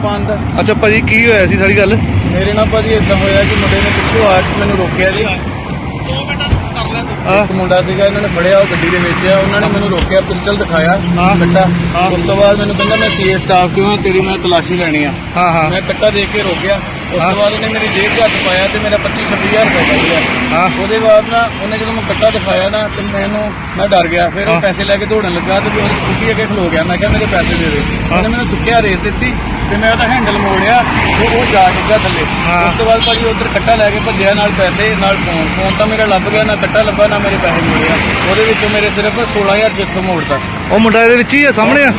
ਦੁਕਾਨ ਦਾ। ਅੱਛਾ ਭਾਜੀ ਕੀ ਹੋਇਆ ਸੀ ਸਾਰੀ ਗੱਲ? ਮੇਰੇ ਨਾਲ ਭਾਜੀ ਇਦਾਂ ਹੋਇਆ ਕਿ ਮੁੰਡੇ ਨੇ ਪਿੱਛੋਂ ਆ ਕੇ ਮੈਨੂੰ ਰੋਕਿਆ ਜੀ। ਹਾਂ। ਇੱਕ ਮੁੰਡਾ ਸੀਗਾ ਇਹਨਾਂ ਨੇ ਫੜਿਆ ਉਹ ਗੱਡੀ ਦੇ ਵਿੱਚ ਆ। ਉਹਨਾਂ ਨੇ ਮੈਨੂੰ ਰੋਕਿਆ ਪਿਸਟਲ ਦਿਖਾਇਆ। ਕੱਟਾ। ਉਸ ਤੋਂ ਬਾਅਦ ਮੈਨੂੰ ਕਹਿੰਦਾ ਮੈਂ ਸੀਏ ਸਟਾਫ ਕਿਉਂ ਤੇਰੀ ਮੈਂ ਤਲਾਸ਼ੀ ਲੈਣੀ ਆ। ਹਾਂ ਹਾਂ। ਮੈਂ ਕੱਟਾ ਦੇਖ ਕੇ ਰੋਕਿਆ। ਉਸ। ਤੋਂ ਬਾਅਦ ਉਹਨੇ ਮੇਰੀ ਜੇਬ 'ਚ ਹੱਥ ਪਾਇਆ ਤੇ ਮੇਰਾ 25 26000 ਰੁਪਏ ਦਾ ਗਿਆ। ਹਾਂ। ਉਹਦੇ ਬਾਅਦ ਨਾ ਉਹਨੇ ਜਦੋਂ ਮੈਂ ਕੱਟਾ ਦਿਖਾਇਆ ਨਾ ਤੇ ਮੈਨੂੰ ਮੈਂ ਡਰ ਗਿਆ। ਫਿਰ। ਉਹ ਪੈਸੇ ਲੈ ਕੇ ਦੌੜਨ ਲੱਗਾ ਤੇ ਉਹਦੀ ਸਕੂਟੀ ਅੱਗੇ ਖਲੋ ਗਿਆ। ਮੈਂ ਕਿਹਾ ਮੇਰੇ ਪੈਸੇ ਦੇ ਦੇ। ਉਹਨੇ ਮੈਨੂੰ ਚੁੱਕਿਆ ਰੇਸ ਦਿੱਤੀ ਤੇ ਮੈਂ ਉਹਦਾ ਹੈਂਡਲ ਮੋੜਿਆ ਤੇ ਉਹ ਜਾ ਡਿੱਗਾ ਥੱਲੇ। ਉਸ ਤੋਂ ਬਾਅਦ ਭਾਜੀ ਉਧਰ ਕੱਟਾ ਲੈ ਕੇ ਭੱਜਿਆ ਨਾਲ ਪੈਸੇ ਨਾਲ ਫੋਨ। ਫੋਨ ਤਾਂ ਮੇਰਾ ਲੱਭ ਗਿਆ ਨਾ ਕੱਟਾ ਲੱਭਾ ਨਾ ਮੇਰੇ ਪੈਸੇ ਮੋੜਿਆ। ਉਹਦੇ ਵਿੱਚੋਂ ਮੇਰੇ ਸਿਰਫ 16600 ਮੋੜਦਾ ਉਹ ਮੁੰਡਾ ਇਹਦੇ ਵਿੱਚ ਹੀ ਆ? ਸਾਹਮਣੇ ਆ?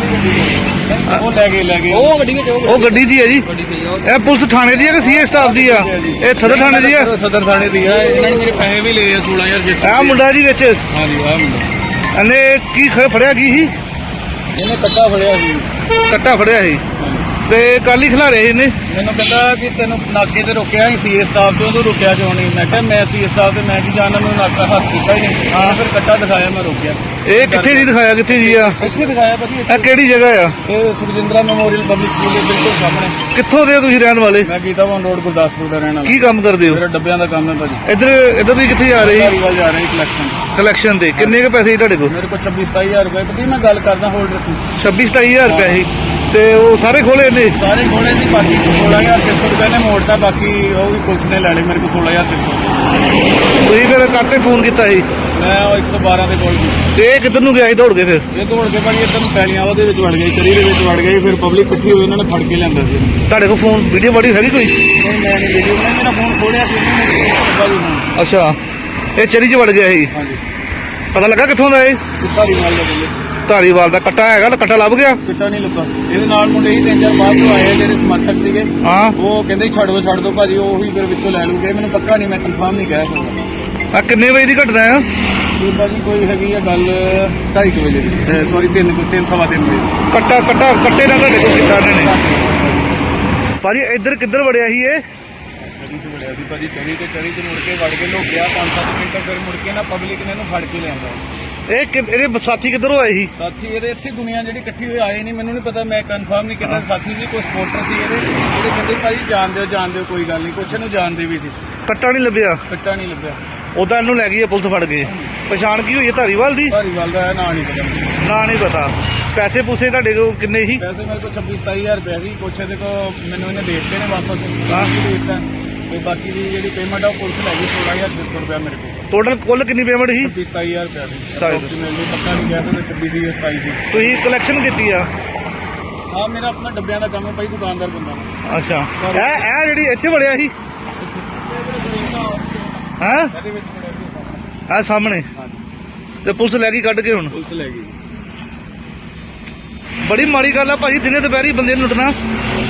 ਉਹ ਲੈ ਗਏ ਲੈ ਗਏ। ਉਹ ਗੱਡੀ ਵਿੱਚ ਉਹ ਉਹ ਗੱਡੀ ਦੀ ਹੈ ਜੀ। ਗੱਡੀ ਇਹ ਪੁਲਿਸ ਥਾਣੇ ਦੀ ਹੈ ਕਿ ਸੀਏ ਸਟਾਫ ਦੀ ਆ? ਇਹ ਸਦਰ ਥਾਣੇ ਦੀ ਆ? ਸਦਰ ਥਾਣੇ ਦੀ ਆ। ਇਹਨਾਂ ਨੇ ਮੇਰੇ ਪੈਸੇ ਵੀ ਲਏ ਆ 16600 ਆ ਮੁੰਡਾ ਜੀ ਵਿੱਚ। ਹਾਂਜੀ ਆ ਮੁੰਡਾ। ਇਹਨੇ ਕੀ ਖ- ਫੜਿਆ ਕੀ ਸੀ? ਇਹਨੇ ਕੱਟਾ ਫੜਿਆ ਸੀ। ਕੱਟਾ ਫੜਿਆ ਸੀ। ਤੇ ਕੱਲ ਹੀ ਖਿਲਾਰੇ ਇਹਨੇ। ਮੈਨੂੰ ਕਹਿੰਦਾ ਕਿ ਤੈਨੂੰ ਨਾਕੇ ਤੇ ਰੋਕਿਆ ਸੀ ਸੀਏ ਸਟਾਫ ਤੇ ਉਹਨੂੰ ਰੁਕਿਆ ਕਿਉਂ ਨਹੀਂ? ਮੈਂ ਕਿਹਾ ਮੈਂ ਸੀਏ ਸਟਾਫ ਤੇ ਮੈਂ ਕੀ ਜਾਣਦਾ ਮੈਨੂੰ ਨਾਕਾ ਹੱਥ ਕੀਤਾ ਹੀ ਨਹੀਂ। ਹਾਂ। ਫਿਰ ਕੱਟਾ ਦਿਖਾਇਆ ਮੈਂ ਰੋਕਿਆ। ਇਹ ਕਿੱਥੇ ਨਹੀਂ ਦਿਖਾਇਆ ਕਿੱਥੇ ਜੀ ਆ? ਇੱਥੇ ਦਿਖਾਇਆ ਭਾਜੀ ਇਹ ਕਿਹੜੀ ਜਗ੍ਹਾ ਆ? ਇਹ ਸੁਖਜਿੰਦਰਾ ਮੈਮੋਰੀਅਲ ਪਬਲਿਕ ਸਕੂਲ ਦੇ ਬਿਲਕੁਲ ਸਾਹਮਣੇ। ਕਿੱਥੋਂ ਦੇ ਹੋ ਤੁਸੀਂ ਰਹਿਣ ਵਾਲੇ? ਮੈਂ ਗੀਤਾਵਨ ਰੋਡ ਗੁਰਦਾਸਪੁਰ ਦਾ ਰਹਿਣ ਵਾਲਾ। ਕੀ ਕੰਮ ਕਰਦੇ ਹੋ? ਮੇਰਾ ਡੱਬਿਆਂ ਦਾ ਕੰਮ ਹੈ ਭਾਜੀ। ਇੱਧਰ ਇੱਧਰ ਤੁਸੀਂ ਕਿੱਥੇ ਜਾ ਰਹੇ ਧਾਰੀਵਾਲ ਜਾ ਰਹੇ ਕਲੈਕਸ਼ਨ ਕਲੈਕਸ਼ਨ ਦੇ ਕਿੰਨੇ ਕੁ ਪੈਸੇ ਤੁਹਾਡੇ ਕੋਲ? ਮੇਰੇ ਕੋਲ 26 27000 ਰੁਪਏ। ਭਾਜੀ ਮੈਂ ਗੱਲ ਕਰਦਾ ਹੋਲਡ ਰੱਖੀ। 26 27000 ਰੁਪਏ ਸੀ। ਤੇ ਉਹ ਸਾਰੇ ਖੋਲੇ ਨੇ? ਸਾਰੇ ਕੋਲੇ ਸੀ ਬਾਕੀ 16600 ਰੁਪਏ ਨੇ ਮੋੜਤਾ ਬਾਕੀ ਉਹ ਵੀ ਪੁਲਿਸ ਨੇ ਲੈ ਲਏ ਮੇਰੇ ਕੋਲ 16600 ਤੁਸੀਂ ਫਿਰ ਕਾਤੇ ਫੋਨ ਕੀਤਾ ਸੀ? ਮੈਂ ਉਹ 112 ਦੇ ਕੋਲ ਤੇ ਇਹ ਕਿੱਧਰ ਨੂੰ ਗਿਆ ਸੀ ਦੌੜ ਕੇ ਫਿਰ? ਇਹ ਦੌੜ ਕੇ ਭਾਜੀ ਇੱਧਰ ਨੂੰ ਪੈਲੀਆਂ ਉਹਦੇ ਵਿੱਚ ਵੜ ਗਈ ਚਰੀ ਦੇ ਵਿੱਚ ਵੜ ਗਈ ਫਿਰ ਪਬਲਿਕ ਇਕੱਠੀ ਹੋਈ ਉਹਨਾਂ ਨੇ ਫੜ ਕੇ ਲਿਆਂਦਾ ਸੀ। ਤੁਹਾਡੇ ਕੋਲ ਫੋਨ ਵੀਡੀਓ ਬੜੀ ਹੈਗੀ ਕੋਈ? ਨਹੀਂ ਮੈਂ ਨਹੀਂ ਵੀਡੀਓ ਮੈਂ ਮੇਰਾ ਫੋਨ ਖੋਲਿਆ ਸੀ ਉਹਨੇ ਮੇਰੇ ਕੋਲ ਲੱਗਾ ਜੀ ਫੋਨ। ਅੱਛਾ ਇਹ ਚਰੀ 'ਚ ਵੜ ਗਿਆ ਸੀ? ਹਾਂਜੀ। ਪਤਾ ਲੱਗਾ ਕਿੱਥੋਂ ਦਾ ਇਹ? ਦੀ ਨਾਲ ਲੱਗੇ। ਧਾਰੀਵਾਲ ਦਾ ਕੱਟਾ ਹੈਗਾ ਤਾਂ ਕੱਟਾ ਲੱਭ ਗਿਆ? ਕਿੱਟਾ ਨਹੀਂ ਲੱਗਾ ਇਹਦੇ ਨਾਲ ਮੁੰਡੇ ਹੀ ਤਿੰਨ ਚਾਰ ਬਾਅਦ ਤੋਂ ਆਏ ਆ ਜਿਹੜੇ ਸਮਰਥਕ ਸੀਗੇ। ਹਾਂ। ਉਹ ਕਹਿੰਦੇ ਛੱਡ ਦੋ ਛੱਡ ਦੋ ਭਾਜੀ ਉਹ ਹੀ ਫਿਰ ਵਿੱਚੋਂ ਲੈ ਲੂਗੇ। ਮੈਨੂੰ ਪੱਕਾ ਨਹੀਂ ਮੈਂ ਕਨਫਰਮ ਨਹੀਂ ਕਹਿ ਸਕਦਾ। ਆ ਕਿੰਨੇ ਵਜੇ ਦੀ ਘਟਨਾ ਆ? ਇਹ ਭਾਜੀ ਕੋਈ ਹੈਗੀ ਆ ਗੱਲ 2:30 ਵਜੇ ਦੀ। ਸੌਰੀ 3 3 ਸਵਾ ਵਜੇ ਕੱਟਾ ਕੱਟਾ ਕੱਟੇ ਨਾਲ ਤੁਹਾਡੇ ਕੋਲ ਕੀਤਾ ਇਹਨਾਂ ਨੇ? ਭਾਜੀ ਇੱਧਰ ਕਿੱਧਰ ਵੜਿਆ ਸੀ ਇਹ? ਸੀ ਭਾਜੀ ਚਰੀ ਤੇ ਮੁੜ ਕੇ ਵੜ ਕੇ ਲੋਕਿਆ 5-7 ਮਿੰਟ ਫਿਰ ਮੁੜ ਕੇ ਨਾ ਪਬਲਿਕ ਨੇ ਇਹਨੂੰ ਫੜ ਕੇ ਲਿਆਂਦਾ ਇਹ ਕਿ- ਇਹਦੇ ਸਾਥੀ ਕਿੱਧਰੋਂ ਆਏ ਸੀ? ਸਾਥੀ ਇਹਦੇ ਇੱਥੇ ਦੁਨੀਆ ਜਿਹੜੀ ਇਕੱਠੀ ਹੋਈ ਆਏ ਨਹੀਂ ਮੈਨੂੰ ਨਹੀਂ ਪਤਾ ਮੈਂ ਕਨਫਰਮ ਨਹੀਂ ਕੀਤਾ। ਸਾਥੀ ਜੀ ਕੋਈ ਸਪੋਰਟਰ ਸੀ ਇਹਦੇ? ਜਿਹੜੇ ਕਹਿੰਦੇ ਭਾਜੀ ਜਾਣਦੇ ਹੋ ਜਾਣਦੇ ਹੋ ਕੋਈ ਗੱਲ ਨਹੀਂ ਕੁਛ ਨੂੰ ਜਾਣਦੇ ਵੀ ਸੀ। ਕੱਟਾ ਨਹੀਂ ਲੱਭਿਆ? ਕੱਟਾ ਨਹੀਂ ਲੱਭਿਆ। ਉਦਾਂ ਇਹਨੂੰ ਲੈ ਗਈ ਹੈ ਪੁਲਿਸ ਫੜ ਕੇ। ਪਛਾਣ ਕੀ ਹੋਈ ਹੈ ਧਾਰੀਵਾਲ ਦੀ? ਧਾਰੀਵਾਲ ਦਾ ਨਾਂ ਨਹੀਂ ਪਤਾ। ਨਾ ਨਹੀਂ ਪਤਾ। ਪੈਸੇ ਪੂਸੇ ਤੁਹਾਡੇ ਕੋਲ ਕਿੰਨੇ ਸੀ? ਪੈਸੇ ਮੇਰੇ ਕੋਲ 26 27000 ਰੁਪਏ ਸੀ। ਕੁਛ ਇਹਦੇ ਕੋ ਮੈਨੂੰ ਇਹਨੇ ਦੇ ਦਿੱਤੇ ਨੇ ਵਾਪਸ। ਹਾਂ। ਦੇ ਦਿੱਤਾ? ਤੇ ਬਾਕੀ ਦੀ ਜਿਹੜੀ ਪੇਮੈਂਟ ਆ ਉਹ ਪੁਲਿਸ ਲੈ ਗਈ 16600 ਰੁਪਏ ਮੇਰੇ ਕੋਲ। ਟੋਟਲ ਕੁੱਲ ਕਿੰਨੀ ਪੇਮੈਂਟ ਸੀ? 26 27000 ਰੁਪਏ ਸੀ। ਸਾਢੇ Approximately ਪੱਕਾ ਨਹੀਂ ਕਹਿ ਸਕਦਾ 26 ਸੀ ਜਾਂ 27 ਸੀ। ਤੁਸੀਂ ਕਲੈਕਸ਼ਨ ਕੀਤੀ ਆ? ਹਾਂ ਮੇਰਾ ਆਪਣਾ ਡੱਬਿਆਂ ਦਾ ਕੰਮ ਹੈ ਭਾਈ ਦੁਕਾਨਦਾਰ ਬੰਦਾ। ਅੱਛਾ। ਇਹ ਇਹ ਜਿਹੜੀ ਇੱਥੇ ਵੜਿਆ ਸੀ? ਹਾਂ? ਇਹਦੇ ਵਿੱਚ ਬੜਾ ਵੀ ਸਾਹਮਣੇ ਆ ਸਾਹਮਣੇ। ਹਾਂਜੀ। ਤੇ ਪੁਲਿਸ ਲੈ ਗਈ ਕੱਢ ਕੇ ਹੁਣ? ਪੁਲਿਸ ਲੈ ਗਈ। ਬੜੀ ਮਾੜੀ ਗੱਲ ਆ ਭਾਜੀ ਦਿਨੇ ਦੁਪਹਿਰੀ ਬੰਦੇ ਨੂੰ ਲੁੱਟਣਾ।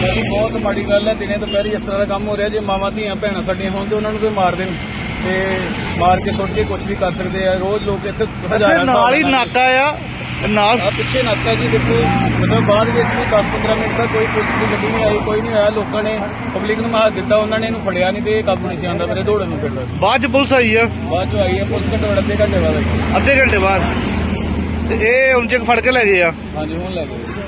ਸਾਡੀ ਬਹੁਤ ਮਾੜੀ ਗੱਲ ਹੈ ਦਿਨੇ ਦੁਪਹਿਰੀ ਇਸ ਤਰ੍ਹਾਂ ਦਾ ਕੰਮ ਹੋ ਰਿਹਾ ਜੇ ਮਾਵਾਂ ਧੀਆਂ ਭੈਣਾਂ ਸਾਡੀਆਂ ਹੋਣ ਤੇ ਉਹਨਾਂ ਨੂੰ ਕੋਈ ਮਾਰ ਦੇਣ। ਤੇ ਮਾਰ ਕੇ ਸੁੱਟ ਕੇ ਕੁਝ ਵੀ ਕਰ ਸਕਦੇ ਆ। ਰੋਜ਼ ਲੋਕ ਇੱਥੇ ਹਜ਼ਾਰਾਂ ਨਾਲ ਹੀ ਨਾਕਾ ਆ ਨਾਲ ਆ ਪਿੱਛੇ ਨਾਕਾ ਜੀ ਦੇਖੋ ਮਤਲਬ ਬਾਅਦ ਵਿੱਚ ਵੀ 10-15 ਮਿੰਟ ਤੱਕ ਕੋਈ ਪੁਲਿਸ ਦੀ ਗੱਡੀ ਨਹੀਂ ਆਈ ਕੋਈ ਨਹੀਂ ਆਇਆ। ਲੋਕਾਂ ਨੇ ਪਬਲਿਕ ਨੂੰ ਮਾਰ ਦਿੱਤਾ ਉਹਨਾਂ ਨੇ ਇਹਨੂੰ ਫੜਿਆ ਨਹੀਂ ਤੇ ਇਹ ਕਾਬੂ ਨਹੀਂ ਸੀ ਆਉਂਦਾ ਮੇਰੇ ਦੌੜਨ ਨੂੰ ਸੀ। ਬਾਅਦ ਚ ਪੁਲਿਸ ਆਈ ਆ। ਬਾਅਦ ਚੋਂ ਆਈ ਹੈ ਪੁਲਿਸ ਘੱਟੋ ਘੱਟ ਅੱਧੇ ਘੰਟੇ ਬਾਅਦ। ਅੱਧੇ ਘੰਟੇ ਬਾਅਦ। ਤੇ ਇਹ ਹੁਣ ਚ ਫੜ ਕੇ ਲੈ ਗਏ ਆ। ਹਾਂਜੀ ਹੁਣ ਲੈ ਗਏ।